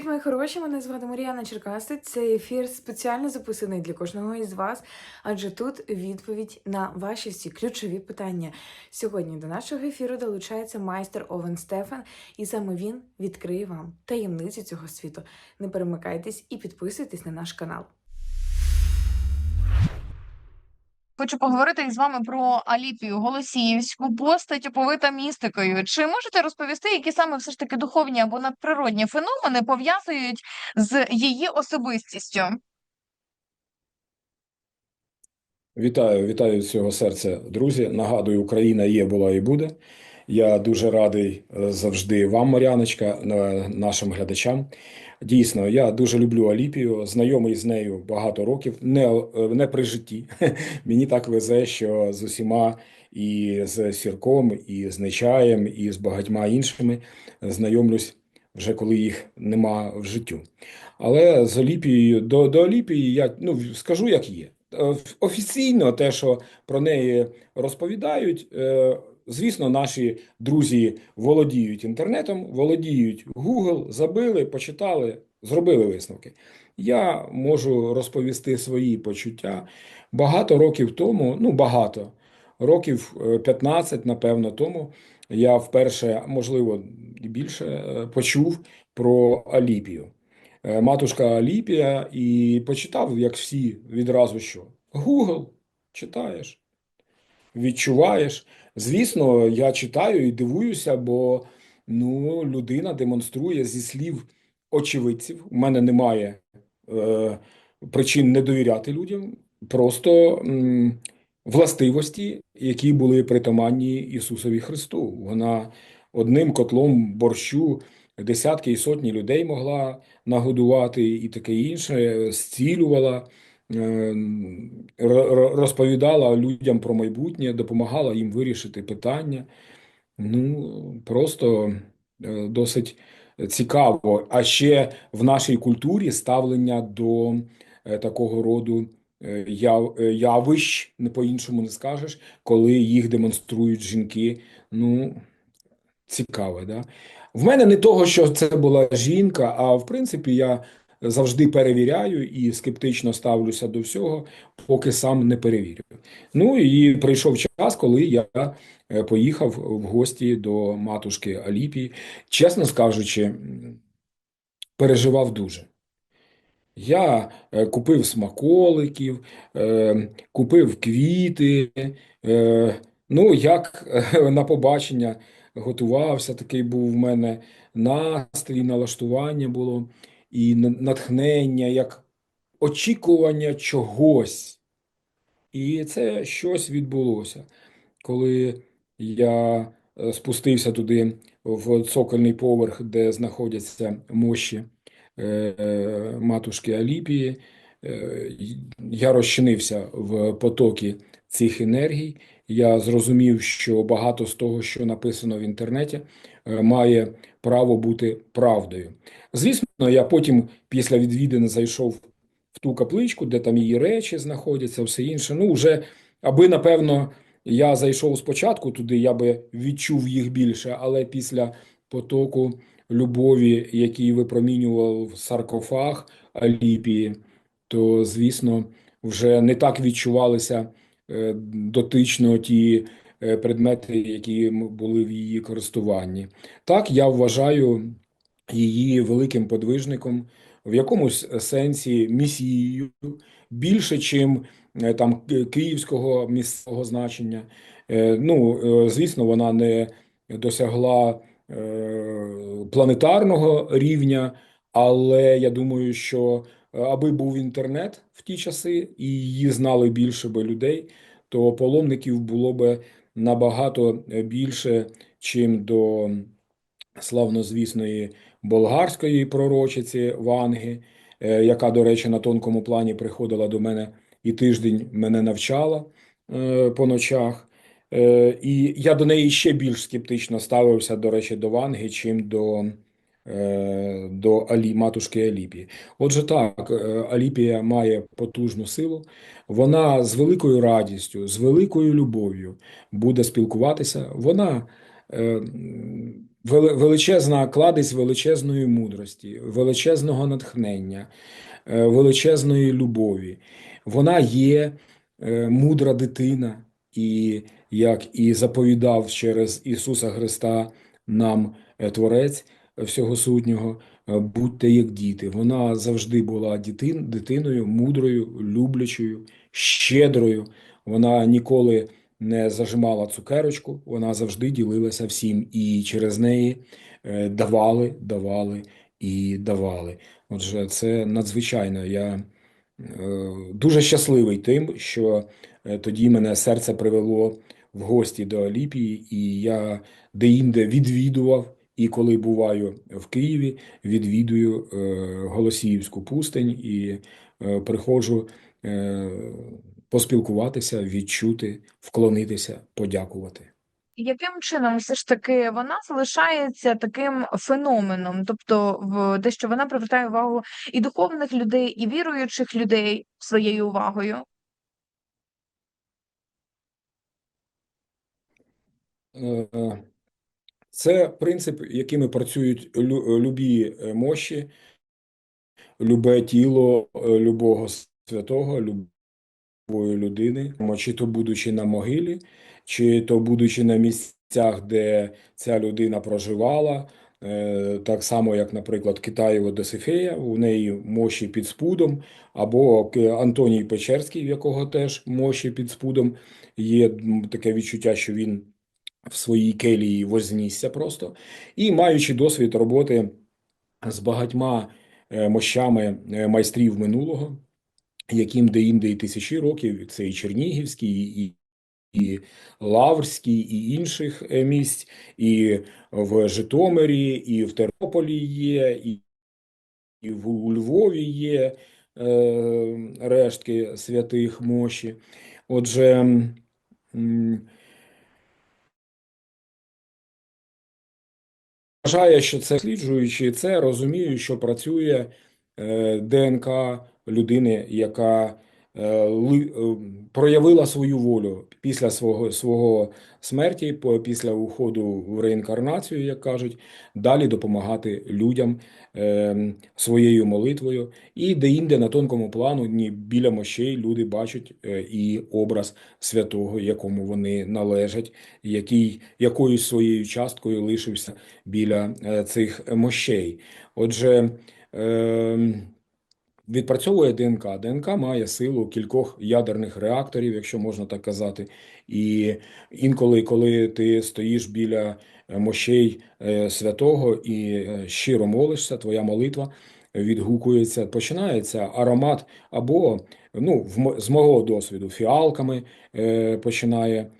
Привіт, мої хороші! Мене звати Мар'яна Черкаси. Цей ефір спеціально записаний для кожного із вас, адже тут відповідь на ваші всі ключові питання. Сьогодні до нашого ефіру долучається майстер Овен Стефан, і саме він відкриє вам таємниці цього світу. Не перемикайтесь і підписуйтесь на наш канал. Хочу поговорити із вами про Аліпію Голосіївську, постать оповита містикою. Чи можете розповісти, які саме все ж таки духовні або надприродні феномени пов'язують з її особистістю? Вітаю, вітаю з цього серця, друзі. Нагадую, Україна є, була і буде. Я дуже радий е, завжди вам, Мар'яночка, е, нашим глядачам. Дійсно, я дуже люблю Аліпію, знайомий з нею багато років, не, е, не при житті. Мені так везе, що з усіма і з Сірком, і з Нечаєм, і з багатьма іншими знайомлюсь вже коли їх нема в життю. Але з Аліпією, до, до Аліпії я ну, скажу, як є. Офіційно те, що про неї розповідають, звісно, наші друзі володіють інтернетом, володіють Google, забили, почитали, зробили висновки. Я можу розповісти свої почуття багато років тому, ну багато, років е, 15, напевно, тому я вперше, можливо, більше, е, почув про Аліпію. Е, Матушка Аліпія, і почитав, як всі, відразу що? Google, читаєш, відчуваєш. Звісно, я читаю і дивуюся, бо ну, людина демонструє зі слів очевидців. У мене немає е, причин не довіряти людям, просто м, властивості, які були притаманні Ісусові Христу. Вона одним котлом борщу десятки і сотні людей могла нагодувати і таке інше, зцілювала, е, ро- розповідала людям про майбутнє, допомагала їм вирішити питання. Ну, просто е, досить цікаво. А ще в нашій культурі ставлення до е, такого роду е, яв- е, явищ, не по-іншому не скажеш, коли їх демонструють жінки. Ну, цікаве, да? В мене не того, що це була жінка, а в принципі я завжди перевіряю і скептично ставлюся до всього, поки сам не перевірю. Ну і прийшов час, коли я е, поїхав в гості до матушки Аліпії. Чесно скажучи, переживав дуже. Я е, купив смаколиків, е, купив квіти. Ну, як на побачення готувався, такий був в мене настрій, налаштування було, і на- натхнення, як очікування чогось. І це щось відбулося, коли я е, спустився туди в цокольний поверх, де знаходяться мощі е, е, матушки Аліпії. Я розчинився в потокі цих енергій. Я зрозумів, що багато з того, що написано в інтернеті, має право бути правдою. Звісно, я потім після відвідин зайшов в ту капличку, де там її речі знаходяться, все інше. Ну, вже аби, напевно, я зайшов спочатку туди, я би відчув їх більше, але після потоку любові, який випромінював саркофаг Аліпії, то, звісно, вже не так відчувалися е, дотично ті е, предмети, які були в її користуванні. Так, я вважаю її великим подвижником, в якомусь сенсі місією, більше, чим е, там київського місцевого значення. Е, Ну, е, звісно, вона не досягла е, планетарного рівня, але я думаю, що е, аби був інтернет в ті часи і її знали більше би людей, то паломників було би набагато більше, чим до славнозвісної болгарської пророчиці Ванги, е, яка, до речі, на тонкому плані приходила до мене і тиждень мене навчала е, по ночах. Е, І я до неї ще більш скептично ставився, до речі, до Ванги, чим до, до Алі, матушки Аліпії. Отже, так, е, Аліпія має потужну силу. Вона з великою радістю, з великою любов'ю буде спілкуватися. Вона е, Величезна кладезь величезної мудрості, величезного натхнення, е, величезної любові. Вона є е, мудра дитина, і як і заповідав через Ісуса Христа нам е, Творець всього сутнього, е, будьте як діти. Вона завжди була дитин, дитиною, мудрою, люблячою, щедрою. Вона ніколи не зажимала цукерочку, вона завжди ділилася всім, і через неї е, давали, давали і давали. Отже, це надзвичайно. Я е, дуже щасливий тим, що тоді мене серце привело в гості до Аліпії, і я деінде відвідував. І коли буваю в Києві, відвідую е, Голосіївську пустинь і е, приходжу е, поспілкуватися, відчути, вклонитися, подякувати. Яким чином все ж таки вона залишається таким феноменом, тобто в те, що вона привертає увагу і духовних людей, і віруючих людей своєю увагою? Е, Це принцип, якими працюють лю- любі е, мощі, любе тіло е, любого святого, любої людини, чи то будучи на могилі, чи то будучи на місцях, де ця людина проживала. Е, Так само, як, наприклад, Китаєво Досифея, у неї мощі під спудом, або Антоній Печерський, в якого теж мощі під спудом. Є таке відчуття, що він в своїй келії вознісся просто. І маючи досвід роботи з багатьма е, мощами е, майстрів минулого, яким деінде і тисячі років, це і Чернігівський, і, і Лаврський, і інших е, місць, і в Житомирі, і в Тернополі є, і, і у Львові є е, рештки святих мощі. Отже, Вважає, що це сліджуючи це, розумію, що працює е, ДНК людини, яка е, е, проявила свою волю після свого, свого смерті, після уходу в реінкарнацію, як кажуть, далі допомагати людям е, своєю молитвою. І деінде на тонкому плану, ні, біля мощей люди бачать е, і образ святого, якому вони належать, який якоюсь своєю часткою лишився біля е, цих мощей. Отже, е, відпрацьовує ДНК. ДНК має силу кількох ядерних реакторів, якщо можна так казати. І інколи, коли ти стоїш біля е, мощей е, святого і е, щиро молишся, твоя молитва відгукується, починається аромат або, ну, з мого досвіду, фіалками починає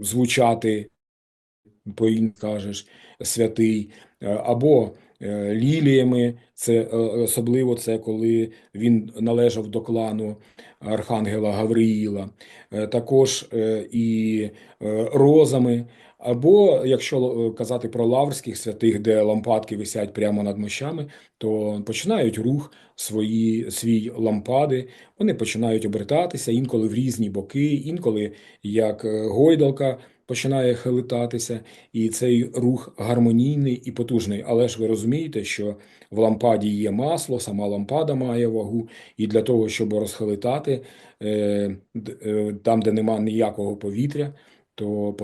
звучати по кажеш, святий, е, або е, ліліями, це е, особливо це коли він належав до клану Архангела Гавриїла, також і розами. Або якщо казати про лаврських святих, де лампадки висять прямо над мощами, то починають рух свої, свій лампади, вони починають обертатися інколи в різні боки, інколи як гойдалка починає хилитатися, і цей рух гармонійний і потужний. Але ж ви розумієте, що в лампаді є масло, сама лампада має вагу, і для того, щоб розхилитати е, е, там, де нема ніякого повітря, то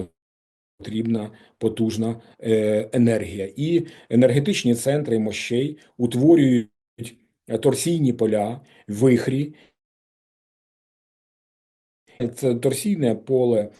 потрібна потужна е, енергія. І енергетичні центри мощей утворюють торсійні поля, вихрі. Це торсійне поле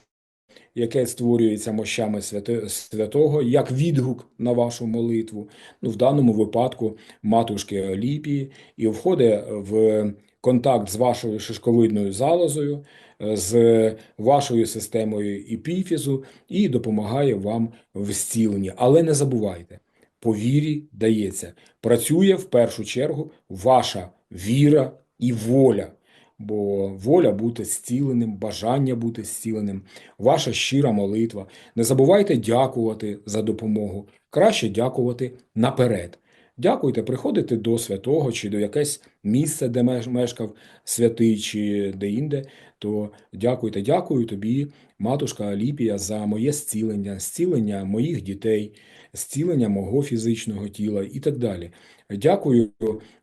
яке створюється мощами святого, як відгук на вашу молитву, ну, в даному випадку матушки Оліпії, і входить в контакт з вашою шишковидною залозою, е, з вашою системою епіфізу і допомагає вам в зціленні. Але не забувайте, по вірі дається. Працює в першу чергу ваша віра і воля. Бо воля бути зціленим, бажання бути зціленим, ваша щира молитва. Не забувайте дякувати за допомогу. Краще дякувати наперед. Дякуйте, приходите до святого чи до якесь місце, де меш- мешкав святий, чи де-інде, то дякуйте, дякую тобі, матушка Аліпія, за моє зцілення, зцілення моїх дітей, зцілення мого фізичного тіла і так далі. Дякую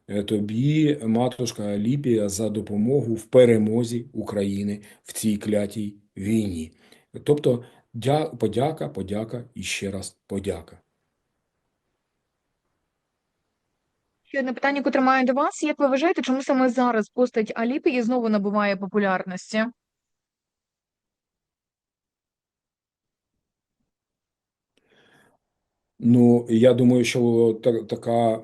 е, тобі, матушка Аліпія, за допомогу в перемозі України в цій клятій війні. Тобто, подяка, подяка і ще раз подяка. Ще одне питання, котре маю до вас. Як ви вважаєте, чому саме зараз постать Аліпії знову набуває популярності? Ну, я думаю, що та- така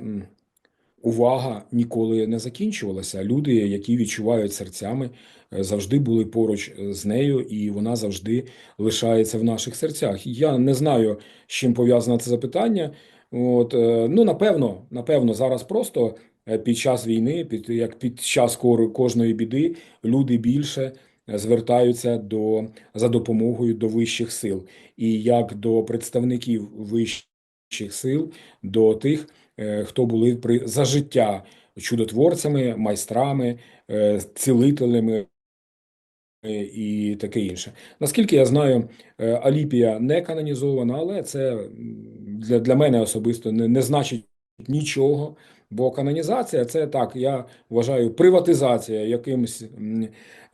увага ніколи не закінчувалася. Люди, які відчувають серцями, е, завжди були поруч е, з нею, і вона завжди лишається в наших серцях. Я не знаю, з чим пов'язане це запитання. От, е, ну, напевно, напевно, зараз просто е, під час війни, під, як під час кожної біди, люди більше е, звертаються до, за допомогою до вищих сил. І як до представників вищих сил, до тих, хто були при за життя чудотворцями, майстрами, цілителями і таке інше. Наскільки я знаю, е, Аліпія не канонізована, але це для, для мене особисто не, не значить нічого. Бо канонізація це так, я вважаю, приватизація якимось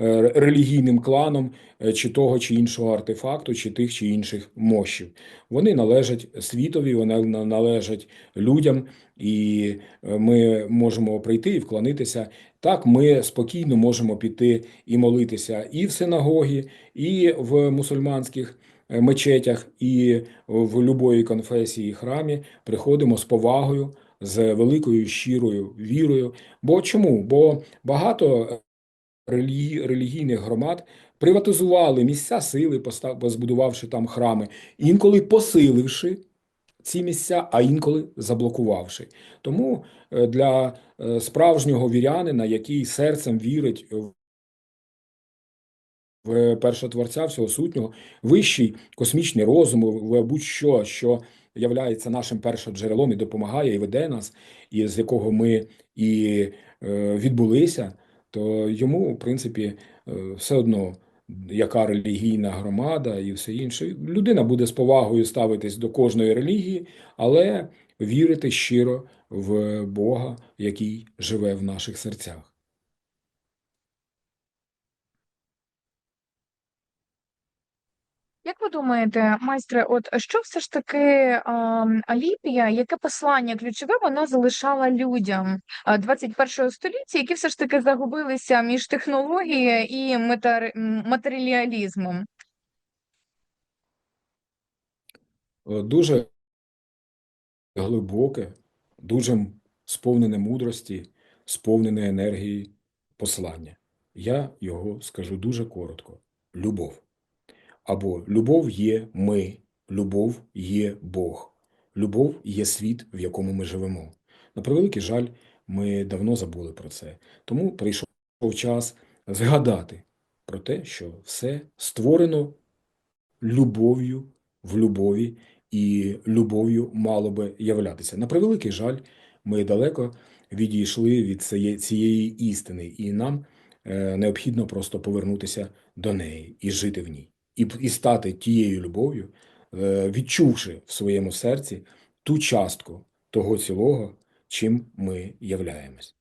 е, релігійним кланом е, чи того чи іншого артефакту, чи тих чи інших мощів. Вони належать світові, вони належать людям, і е, ми можемо прийти і вклонитися. Так, ми спокійно можемо піти і молитися і в синагогі, і в мусульманських е, мечетях, і в любої конфесії храмі приходимо з повагою, з великою щирою вірою. Бо чому? Бо багато релі- релігійних громад приватизували місця сили, постав- збудувавши там храми, інколи посиливши ці місця, а інколи заблокувавши. Тому е, для е, справжнього вірянина, який серцем вірить в в першотворця всього сутнього, вищий космічний розум, будь-що, що являється нашим першоджерелом і допомагає, і веде нас, і з якого ми і е, відбулися, то йому, в принципі, все одно, яка релігійна громада і все інше. Людина буде з повагою ставитись до кожної релігії, але вірити щиро в Бога, який живе в наших серцях. Як ви думаєте, майстре, от що все ж таки Аліпія, яке послання ключове вона залишала людям а, 21 століття, які все ж таки загубилися між технологією і матеріалізмом? Е, Дуже глибоке, дуже сповнене мудрості, сповнене енергії послання. Я його скажу дуже коротко: любов. Або любов є ми, любов є Бог, любов є світ, в якому ми живемо. На превеликий жаль, ми давно забули про це. Тому прийшов час згадати про те, що все створено любов'ю в любові, і любов'ю мало би являтися. На превеликий жаль, ми далеко відійшли від цієї, істини, і нам е, необхідно просто повернутися до неї і жити в ній, і, і стати тією любов'ю, е, відчувши в своєму серці ту частку того цілого, чим ми являємось.